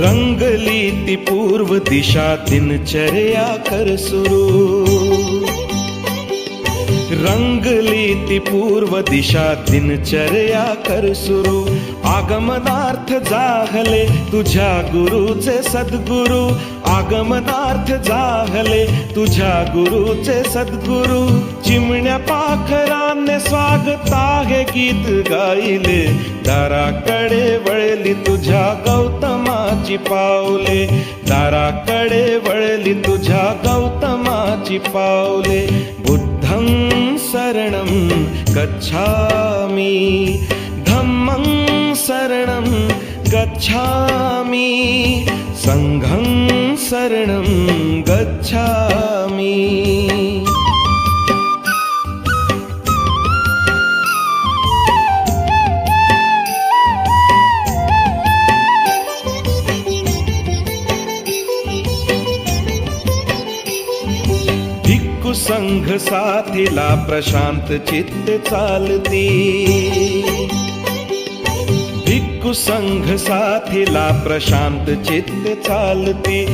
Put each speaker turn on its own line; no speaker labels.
रंगली ती पूर्व दिशा दिनचर्या कर सुरू. रंगली ती पूर्व दिशा दिनचर्या कर सुरू. आगमनार्थ जाहले तुझ्या गुरुचे सद्गुरु. आगमनार्थ जाहले तुझ्या गुरुचे सद्गुरु. चिमण्या पाखराने स्वागत आहे गीत गायले. दाराकडे वळली तुझ्या गौतम गौतमाची पावले. दाराकडे वळली तुझ्या गौतमाची पावले. बुद्धं शरणं गच्छामि. धम्मं शरणं गच्छामि. संघं शरणं गच्छामि. संघ साथीला प्रशांत चित्त चालते. भिक्खू संघ साथीला प्रशांत चित्त चालते.